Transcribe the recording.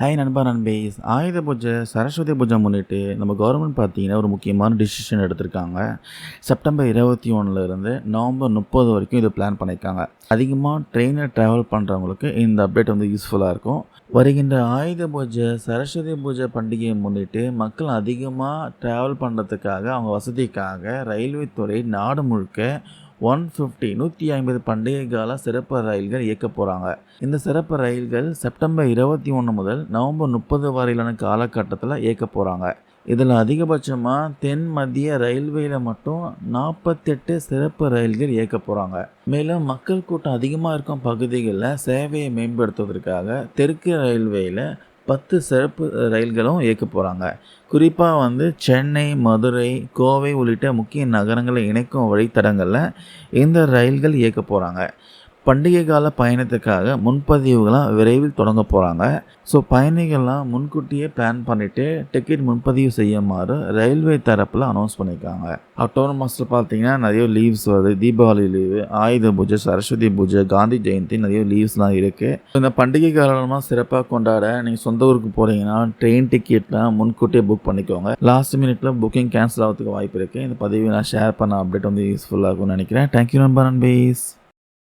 Hi நண்பா நண்பேஸ் ஆயுத பூஜை சரஸ்வதி பூஜை முன்னிட்டு நம்ம கவர்மெண்ட் பார்த்தீங்கன்னா ஒரு முக்கியமான டிசிஷன் எடுத்திருக்காங்க. செப்டம்பர் இருபத்தி ஒன்றுலேருந்து நவம்பர் முப்பது வரைக்கும் இது பிளான் பண்ணியிருக்காங்க. அதிகமாக ட்ரெயினில் ட்ராவல் பண்ணுறவங்களுக்கு இந்த அப்டேட் வந்து யூஸ்ஃபுல்லாக இருக்கும். வருகின்ற ஆயுத பூஜை சரஸ்வதி பூஜை பண்டிகையை முன்னிட்டு மக்கள் அதிகமாக ட்ராவல் பண்ணுறதுக்காக அவங்க வசதிக்காக ரயில்வே துறை நாடு முழுக்க ஒன் ஃபிஃப்டி நூற்றி ஐம்பது பண்டிகை கால சிறப்பு ரயில்கள் இயக்க போகிறாங்க இந்த சிறப்பு ரயில்கள் செப்டம்பர் இருபத்தி ஒன்று முதல் நவம்பர் முப்பது வரையிலான காலகட்டத்தில் இயக்க போகிறாங்க இதில் அதிகபட்சமாக தென் மத்திய ரயில்வேயில் மட்டும் நாற்பத்தெட்டு சிறப்பு ரயில்கள் இயக்க போகிறாங்க மேலும் மக்கள் கூட்டம் அதிகமாக இருக்கும் பகுதிகளில் சேவையை மேம்படுத்துவதற்காக தெற்கு ரயில்வேயில் பத்து சிறப்பு ரயில்களும் இயக்க போகிறாங்க குறிப்பாக வந்து சென்னை மதுரை கோவை உள்ளிட்ட முக்கிய நகரங்களை இணைக்கும் வழித்தடங்களில் இந்த ரயில்கள் இயக்க போகிறாங்க பண்டிகை கால பயணத்துக்காக முன்பதிவுகளாம் விரைவில் தொடங்க போகிறாங்க ஸோ பயணிகள்லாம் முன்கூட்டியே பிளான் பண்ணிவிட்டு டிக்கெட் முன்பதிவு செய்யுமாறு ரயில்வே தரப்பில் அனௌன்ஸ் பண்ணியிருக்காங்க அக்டோபர் மாதத்தில் பார்த்தீங்கன்னா நிறைய லீவ்ஸ் வருது. தீபாவளி லீவு ஆயுத பூஜை சரஸ்வதி பூஜை காந்தி ஜெயந்தி நிறைய லீவ்ஸ்லாம் இருக்குது இந்த பண்டிகை காலமாக சிறப்பாக கொண்டாட நீங்கள் சொந்த ஊருக்கு போகிறீங்கன்னா ட்ரெயின் டிக்கெட்லாம் முன்கூட்டியே புக் பண்ணிக்கோங்க. லாஸ்ட் மினிட்ல புக்கிங் கேன்சல் ஆகிறதுக்கு வாய்ப்பு இருக்குது இந்த பதிவை நான் ஷேர் பண்ண அப்டேட் வந்து யூஸ்ஃபுல்லாக இருக்கும்னு நினைக்கிறேன். Thank you number and base